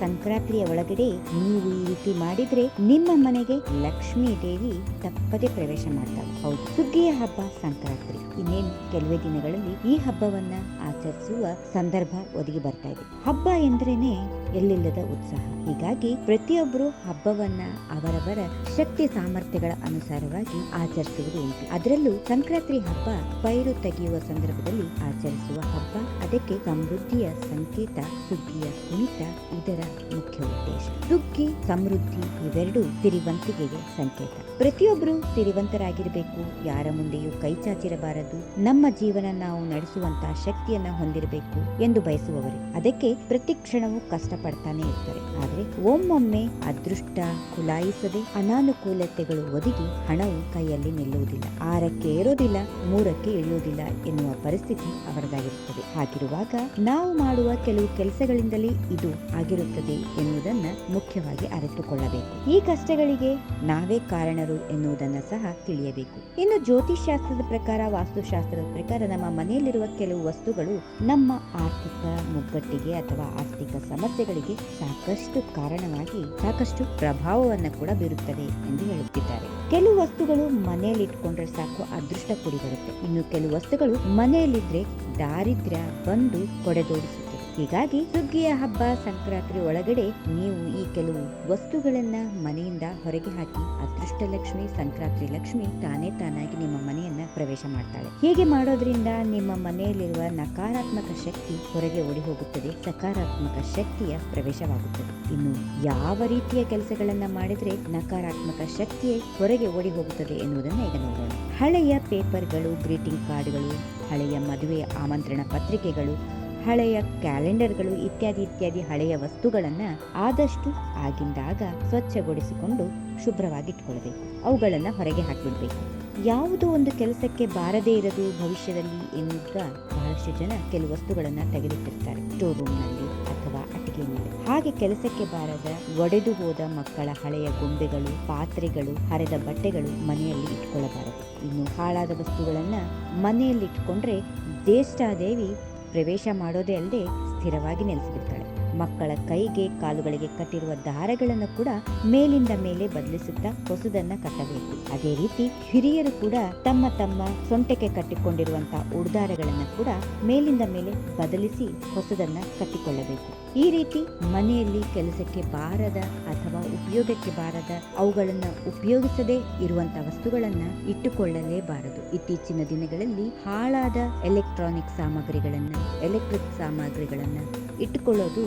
ಸಂಕ್ರಾಂತಿಯ ಒಳಗಡೆ ನೀವು ಈ ರೀತಿ ಮಾಡಿದ್ರೆ ನಿಮ್ಮ ಮನೆಗೆ ಲಕ್ಷ್ಮೀ ದೇವಿ ತಪ್ಪದೆ ಪ್ರವೇಶ ಮಾಡ್ತಾಳೆ. ಹೌದು. ಸುಗ್ಗಿಯ ಹಬ್ಬ ಸಂಕ್ರಾಂತಿ. ಇನ್ನೇನು ಕೆಲವೇ ದಿನಗಳಲ್ಲಿ ಈ ಹಬ್ಬವನ್ನ ಆಚರಿಸುವ ಸಂದರ್ಭ ಒದಗಿ ಬರ್ತಾ ಇದೆ. ಹಬ್ಬ ಎಂದ್ರೇನೆ ಎಲ್ಲಿಲ್ಲದ ಉತ್ಸಾಹ. ಹೀಗಾಗಿ ಪ್ರತಿಯೊಬ್ಬರು ಹಬ್ಬವನ್ನ ಅವರವರ ಶಕ್ತಿ ಸಾಮರ್ಥ್ಯಗಳ ಅನುಸಾರವಾಗಿ ಆಚರಿಸುವುದು ಉಂಟು. ಅದರಲ್ಲೂ ಸಂಕ್ರಾಂತಿ ಹಬ್ಬ ಪೈರು ತೆಗೆಯುವ ಸಂದರ್ಭದಲ್ಲಿ ಆಚರಿಸುವ ಹಬ್ಬ. ಅದಕ್ಕೆ ಸಮೃದ್ಧಿಯ ಸಂಕೇತ, ಸುಗ್ಗಿಯ ಕುಣಿತ ಇದರ ಮುಖ್ಯ ಉದ್ದೇಶ ಸುಗ್ಗಿ ಸಮೃದ್ಧಿ ಇವೆರಡೂ ಸಿರಿವಂತಿಕೆಗೆ ಸಂಕೇತ. ಪ್ರತಿಯೊಬ್ಬರು ಸಿರಿವಂತರಾಗಿರಬೇಕು ಯಾರ ಮುಂದೆಯೂ ಕೈ ಚಾಚಿರಬಾರದು. ನಮ್ಮ ಜೀವನ ನಾವು ನಡೆಸುವಂತಹ ಶಕ್ತಿಯನ್ನ ಹೊಂದಿರಬೇಕು ಎಂದು ಬಯಸುವವರು. ಅದಕ್ಕೆ ಪ್ರತಿ ಕ್ಷಣವೂ ಕಷ್ಟಪಡ್ತಾನೆ ಇರ್ತಾರೆ. ಆದ್ರೆ ಒಮ್ಮೊಮ್ಮೆ ಅದೃಷ್ಟ ಕುಲಾಯಿಸದೆ ಅನಾನುಕೂಲತೆಗಳು ಒದಗಿ ಹಣವು ಕೈಯಲ್ಲಿ ನಿಲ್ಲುವುದಿಲ್ಲ. ಆರಕ್ಕೆ ಏರೋದಿಲ್ಲ, ಮೂರಕ್ಕೆ ಇಳಿಯುವುದಿಲ್ಲ ಎನ್ನುವ ಪರಿಸ್ಥಿತಿ ಅವರದಾಗಿರುತ್ತದೆ. ಹಾಗಿರುವಾಗ ನಾವು ಮಾಡುವ ಕೆಲವು ಕೆಲಸಗಳಿಂದಲೇ ಇದು ಆಗಿರುತ್ತದೆ. ಎನ್ನುವುದನ್ನ ಮುಖ್ಯವಾಗಿ ಅರಿತುಕೊಳ್ಳಬೇಕು. ಈ ಕಷ್ಟಗಳಿಗೆ ನಾವೇ ಕಾರಣರು ಎನ್ನುವುದನ್ನ ಸಹ ತಿಳಿಯಬೇಕು. ಇನ್ನು ಜ್ಯೋತಿಷ್ ಶಾಸ್ತ್ರದ ಪ್ರಕಾರ, ವಾಸ್ತುಶಾಸ್ತ್ರದ ಪ್ರಕಾರ ನಮ್ಮ ಮನೆಯಲ್ಲಿರುವ ಕೆಲವು ವಸ್ತುಗಳು ನಮ್ಮ ಆರ್ಥಿಕ ಮುಗ್ಗಟ್ಟಿಗೆ ಅಥವಾ ಆರ್ಥಿಕ ಸಮಸ್ಯೆಗಳಿಗೆ ಸಾಕಷ್ಟು ಕಾರಣವಾಗಿ ಸಾಕಷ್ಟು ಪ್ರಭಾವವನ್ನ ಕೂಡ ಬೀರುತ್ತದೆ ಎಂದು ಹೇಳುತ್ತಿದ್ದಾರೆ. ಕೆಲವು ವಸ್ತುಗಳು ಮನೆಯಲ್ಲಿ ಇಟ್ಕೊಂಡ್ರೆ ಸಾಕು ಅದೃಷ್ಟ ಕೂಡಿ ಬರುತ್ತೆ. ಇನ್ನು ಕೆಲವು ವಸ್ತುಗಳು ಮನೆಯಲ್ಲಿದ್ರೆ ದಾರಿದ್ರ್ಯ ಬಂದು ಕೊಡೆದೋಡಿಸುತ್ತದೆ ಹೀಗಾಗಿ ಸುಗ್ಗಿಯ ಹಬ್ಬ ಸಂಕ್ರಾಂತಿ ಒಳಗಡೆ ನೀವು ಈ ಕೆಲವು ವಸ್ತುಗಳನ್ನ ಮನೆಯಿಂದ ಹೊರಗೆ ಹಾಕಿ ಅದೃಷ್ಟ ಲಕ್ಷ್ಮಿ ಸಂಕ್ರಾಂತಿ ಲಕ್ಷ್ಮಿ ತಾನೇ ತಾನಾಗಿ ನಿಮ್ಮ ಮನೆಯನ್ನ ಪ್ರವೇಶ ಮಾಡ್ತಾಳೆ. ಹೀಗೆ ಮಾಡೋದ್ರಿಂದ ನಿಮ್ಮ ಮನೆಯಲ್ಲಿರುವ ನಕಾರಾತ್ಮಕ ಶಕ್ತಿ ಹೊರಗೆ ಓಡಿ ಹೋಗುತ್ತದೆ, ಸಕಾರಾತ್ಮಕ ಶಕ್ತಿಯ ಪ್ರವೇಶವಾಗುತ್ತದೆ. ಇನ್ನು ಯಾವ ರೀತಿಯ ಕೆಲಸಗಳನ್ನ ಮಾಡಿದ್ರೆ ನಕಾರಾತ್ಮಕ ಶಕ್ತಿಯೇ ಹೊರಗೆ ಓಡಿ ಹೋಗುತ್ತದೆ ಎನ್ನುವುದನ್ನು ಈಗ ನೋಡೋಣ. ಹಳೆಯ ಪೇಪರ್ಗಳು, ಗ್ರೀಟಿಂಗ್ ಕಾರ್ಡ್ಗಳು, ಹಳೆಯ ಮದುವೆಯ ಆಮಂತ್ರಣ ಪತ್ರಿಕೆಗಳು ಹಳೆಯ ಕ್ಯಾಲೆಂಡರ್ಗಳು ಇತ್ಯಾದಿ ಇತ್ಯಾದಿ ಹಳೆಯ ವಸ್ತುಗಳನ್ನು ಆದಷ್ಟು ಆಗಿಂದಾಗ ಸ್ವಚ್ಛಗೊಳಿಸಿಕೊಂಡು ಶುಭ್ರವಾಗಿಟ್ಕೊಳ್ಬೇಕು. ಅವುಗಳನ್ನು ಹೊರಗೆ ಹಾಕಿಬಿಡ್ಬೇಕು. ಯಾವುದೋ ಒಂದು ಕೆಲಸಕ್ಕೆ ಬಾರದೇ ಇರದು ಭವಿಷ್ಯದಲ್ಲಿ ಎನ್ನುವ ಬಹಳಷ್ಟು ಜನ ಕೆಲವು ವಸ್ತುಗಳನ್ನು ತೆಗೆದಿಟ್ಟಿರ್ತಾರೆ. ಸ್ಟೋರ್ ರೂಮ್ನಲ್ಲಿ ಅಥವಾ ಅಟ್ಟಿಗೆನಲ್ಲಿ ಹಾಗೆ ಕೆಲಸಕ್ಕೆ ಬಾರದ ಒಡೆದು ಹೋದ ಮಕ್ಕಳ ಹಳೆಯ ಗೊಂಬೆಗಳು, ಪಾತ್ರೆಗಳು, ಹರಿದ ಬಟ್ಟೆಗಳು ಮನೆಯಲ್ಲಿ ಇಟ್ಕೊಳ್ಳಬಾರದು ಇನ್ನು ಹಾಳಾದ ವಸ್ತುಗಳನ್ನು ಮನೆಯಲ್ಲಿ ಇಟ್ಕೊಂಡ್ರೆ ಜ್ಯೇಷ್ಠಾದೇವಿ ಪ್ರವೇಶ ಮಾಡೋದೇ ಅಲ್ಲದೆ ಸ್ಥಿರವಾಗಿ ನೆಲೆಸಿಬಿಡ್ತಾಳೆ. ಮಕ್ಕಳ ಕೈಗೆ ಕಾಲುಗಳಿಗೆ ಕಟ್ಟಿರುವ ದಾರಗಳನ್ನು ಕೂಡ ಮೇಲಿಂದ ಮೇಲೆ ಬದಲಿಸುತ್ತಾ ಹೊಸದನ್ನ ಕಟ್ಟಬೇಕು. ಅದೇ ರೀತಿ ಹಿರಿಯರು ಕೂಡ ತಮ್ಮ ತಮ್ಮ ಸೊಂಟಕ್ಕೆ ಕಟ್ಟಿಕೊಂಡಿರುವಂತಹ ಉಡ್ದಾರಗಳನ್ನು ಕೂಡ ಮೇಲಿಂದ ಮೇಲೆ ಬದಲಿಸಿ ಹೊಸದನ್ನ ಕಟ್ಟಿಕೊಳ್ಳಬೇಕು. ಈ ರೀತಿ ಮನೆಯಲ್ಲಿ ಕೆಲಸಕ್ಕೆ ಬಾರದ ಅಥವಾ ಉಪಯೋಗಕ್ಕೆ ಬಾರದ ಅವುಗಳನ್ನು ಉಪಯೋಗಿಸದೇ ಇರುವಂತಹ ವಸ್ತುಗಳನ್ನು ಇಟ್ಟುಕೊಳ್ಳಲೇಬಾರದು. ಇತ್ತೀಚಿನ ದಿನಗಳಲ್ಲಿ ಹಾಳಾದ ಎಲೆಕ್ಟ್ರಾನಿಕ್ ಸಾಮಗ್ರಿಗಳನ್ನು, ಎಲೆಕ್ಟ್ರಿಕ್ ಸಾಮಗ್ರಿಗಳನ್ನ ಇಟ್ಟುಕೊಳ್ಳೋದು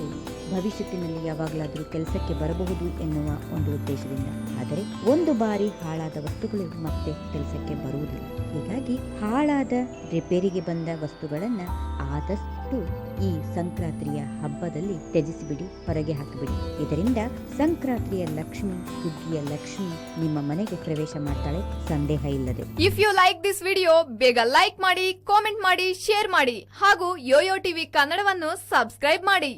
ಭವಿಷ್ಯತ್ತಿನಲ್ಲಿ ಯಾವಾಗಲಾದರೂ ಕೆಲಸಕ್ಕೆ ಬರಬಹುದು ಎನ್ನುವ ಒಂದು ಉದ್ದೇಶದಿಂದ. ಆದರೆ ಒಂದು ಬಾರಿ ಹಾಳಾದ ವಸ್ತುಗಳು ಮತ್ತೆ ಕೆಲಸಕ್ಕೆ ಬರುವುದಿಲ್ಲ. ಹೀಗಾಗಿ ಹಾಳಾದ ರಿಪೇರಿಗೆ ಬಂದ ವಸ್ತುಗಳನ್ನು ಆದಷ್ಟು ಈ ಸಂಕ್ರಾಂತಿಯ ಹಬ್ಬದಲ್ಲಿ ತ್ಯಜಿಸಿಬಿಡಿ, ಹೊರಗೆ ಹಾಕಿಬಿಡಿ. ಇದರಿಂದ ಸಂಕ್ರಾಂತಿಯ ಲಕ್ಷ್ಮಿ ಸುಗ್ಗಿಯ ಲಕ್ಷ್ಮಿ ನಿಮ್ಮ ಮನೆಗೆ ಪ್ರವೇಶ ಮಾಡ್ತಾಳೆ ಸಂದೇಹ ಇಲ್ಲದೆ. If you like this video ಬೇಗ ಲೈಕ್ ಮಾಡಿ ಕಾಮೆಂಟ್ ಮಾಡಿ ಶೇರ್ ಮಾಡಿ ಹಾಗೂ ಯೋಯೋ ಟಿವಿ ಕನ್ನಡವನ್ನು ಸಬ್ಸ್ಕ್ರೈಬ್ ಮಾಡಿ.